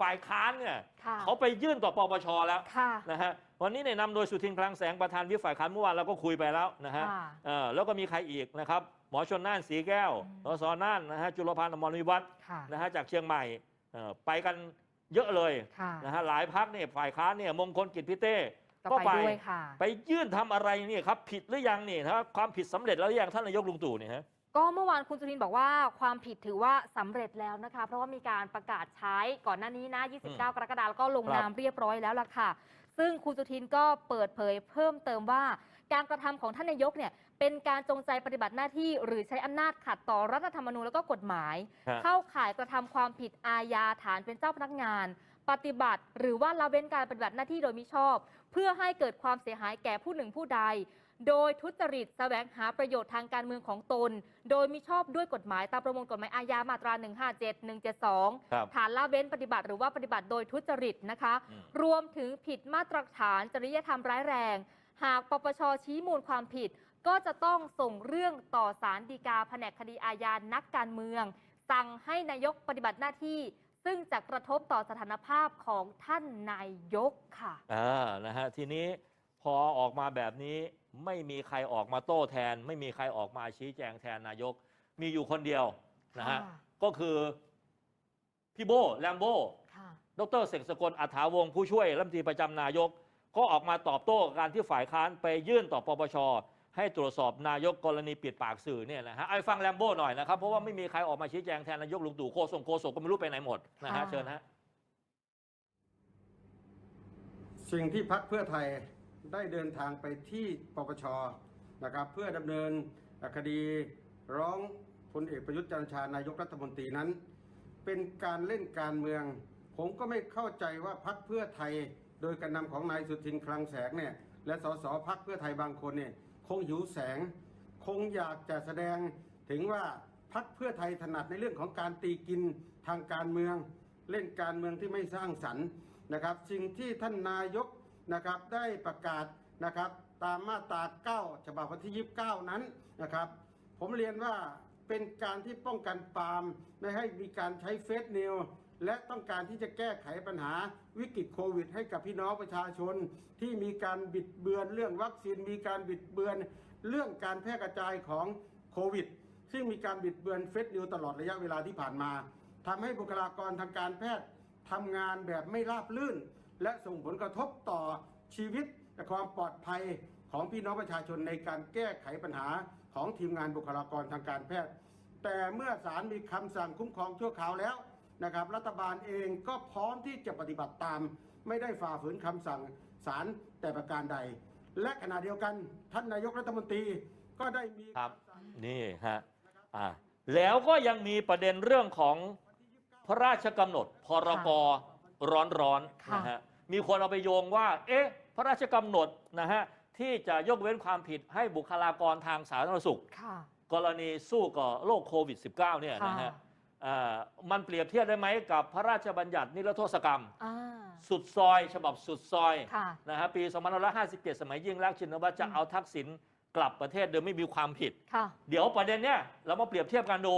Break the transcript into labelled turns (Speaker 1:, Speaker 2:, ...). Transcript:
Speaker 1: ฝ่ายค้านเนี่ย
Speaker 2: ค่ะ
Speaker 1: เขาไปยื่นต่อปปชแล้ว
Speaker 2: ค่ะ
Speaker 1: นะฮะวันนี้เนี่ยนำโดยสุทินคลังแสงประธานวิปฝ่ายค้านเมื่อวานเราก็คุยไปแล้วนะฮะ
Speaker 2: ค่ะ
Speaker 1: เออแล้วก็มีใครอีกนะครับหมอชนน่านสีแก้ว
Speaker 2: อืม
Speaker 1: สสน่านนะฮะจุลพันธ์อมรวิวัฒน์
Speaker 2: ค่ะ
Speaker 1: นะฮะจากเชียงใหม่เอ่อไปกันเยอะเลย
Speaker 2: ค่ะ
Speaker 1: นะฮะหลายพักเนี่ยฝ่ายค้านเนี่ยมงคลกิจพิเต้
Speaker 2: ก็ไปด้วยค่ะ
Speaker 1: ไปยื่นทำอะไรเนี่ยครับผิดหรือยังนี่นะความผิดสำเร็จแล้วหรือยังท่านนายกลุงตู่เนี่ยฮะ
Speaker 2: ก็เมื่อวานคุณสุทินบอกว่าความผิดถือว่าสำเร็จแล้วนะคะ เพราะว่ามีการประกาศใช้ก่อนหน้านี้นะ 29 กรกฎาคมแล้วก็ลง
Speaker 1: ครับ
Speaker 2: นามเรียบร้อยแล้วล่ะค่ะ ซึ่งคุณสุทินก็เปิดเผยเพิ่มเติมว่า การกระทำของท่านนายกเนี่ยเป็นการจงใจปฏิบัติหน้าที่ หรือใช้อำนาจขัดต่อรัฐธรรมนูญแล้วก็กฎหมาย
Speaker 1: ฮะ
Speaker 2: เข้าข่ายกระทำความผิดอาญาฐานเป็นเจ้าพนักงาน ปฏิบัติหรือว่าละเว้นการปฏิบัติหน้าที่โดยมิชอบ เพื่อให้เกิดความเสียหายแก่ผู้หนึ่งผู้ใด โดยทุจริตแสวงหาประโยชน์ทางการเมืองของตน โดยมิชอบด้วยกฎหมายตามประมวลกฎหมายอาญามาตรา 157 172 ฐานละเว้นปฏิบัติหรือว่าปฏิบัติโดยทุจริตนะคะ รวมถึงผิดมาตรฐานจริยธรรมร้ายแรง หากปปชชี้มูลความผิด ก็จะต้องส่งเรื่องต่อศาลฎีกาแผนกคดีอาญานักการเมือง สั่งให้นายกปฏิบัติหน้าที่ซึ่งจะกระทบต่อสถานภาพของท่านนายกค่ะ
Speaker 1: อ่า นะฮะ ทีนี้ พอออกมาแบบนี้ไม่มีใครออกมาโต้แทน ไม่มีใครออกมาชี้แจงแทนนายก มีอยู่คนเดียวนะฮะ
Speaker 2: ค่ะ
Speaker 1: ก็คือพี่โบแลมโบ
Speaker 2: ค่ะ
Speaker 1: ดรเสกสกลอัฐาวงศ์ผู้ช่วยรัฐมนตรีประจำนายก ก็ออกมาตอบโต้การที่ฝ่ายค้านไปยื่นต่อปปชให้ตรวจสอบนายกกรณีปิดปากสื่อเนี่ยนะฮะไอ้ฟังแลมโบ้หน่อยนะครับ เพราะว่าไม่มีใครออกมาชี้แจงแทนนายกลุงตู่โคศกโคศกก็ไม่รู้ไปไหนหมดนะฮะ
Speaker 2: ค่ะ
Speaker 1: เชิญฮะ
Speaker 3: สิ่งที่พักเพื่อไทย ได้เดินทางไปที่ปปชนะครับเพื่อดำเนินคดีร้องพลเอกประยุทธ์จันทร์ชานายกรัฐมนตรีนั้น เป็นการเล่นการเมือง ผมก็ไม่เข้าใจว่าพักเพื่อไทย โดยการนำของนายสุทินคลังแสงเนี่ยและสสพักเพื่อไทยบางคนเนี่ยคงหิวแสง คงอยากจะแสดงถึงว่าพักเพื่อไทยถนัดในเรื่องของการตีกินทางการเมือง เล่นการเมืองที่ไม่สร้างสรรค์นะครับ สิ่งที่ท่านนายก นะครับได้ประกาศนะครับตามมาตรา 9 ฉบับวันที่ 29 นั้นนะครับ ผมเรียนว่าเป็นการที่ป้องกันปามไม่ให้มีการใช้เฟซนิวและต้องการที่จะแก้ไขปัญหาวิกฤตโควิด ให้กับพี่น้องประชาชน ที่มีการบิดเบือนเรื่องวัคซีนมีการบิดเบือน เรื่องการแพร่กระจายของโควิด ซึ่งมีการบิดเบือนเฟซนิวตลอดระยะเวลาที่ผ่านมาทำให้บุคลากรทางการแพทย์ทำงานแบบไม่ราบรื่น และส่งผลกระทบต่อชีวิตและความปลอดภัยของพี่น้องประชาชนในการแก้ไขปัญหาของทีมงานบุคลากรทางการแพทย์ แต่เมื่อศาลมีคำสั่งคุ้มครองชั่วคราวแล้วนะครับ รัฐบาลเองก็พร้อมที่จะปฏิบัติตาม ไม่ได้ฝ่าฝืนคำสั่งศาลแต่ประการใด และขณะเดียวกันท่านนายกรัฐมนตรีก็ได้มี
Speaker 1: ครับำ
Speaker 3: สั่ง
Speaker 1: นี่ฮะอ่าแล้วก็ยังมีประเด็นเรื่องของพระราชกำหนดพรก ร้อนๆ
Speaker 2: ค่ะ
Speaker 1: นะฮะมีคนเอาไปโยงว่า เอ๊ะ พระราชกำหนดนะฮะที่จะยกเว้นความผิดให้บุคลากรทางสาธารณสุข
Speaker 2: ค่ะ
Speaker 1: กรณีสู้กับโรคโควิด -19 เนี่ยนะฮะ
Speaker 2: ค่ะ
Speaker 1: อ่ามันเปรียบเทียบได้ไหมกับพระราชบัญญัตินิรโทษกรรม
Speaker 2: อ่า
Speaker 1: สุดซอยฉบับสุดซอย
Speaker 2: ค่ะ
Speaker 1: นะฮะปี2557 สมัยยิ่งรักษณ์ชินวัตรจะ
Speaker 2: อืม
Speaker 1: เอาทักษิณกลับประเทศโดยไม่มีความผิด
Speaker 2: ค่ะ
Speaker 1: เดี๋ยวประเด็นเนี้ยเรามาเปรียบเทียบกันดู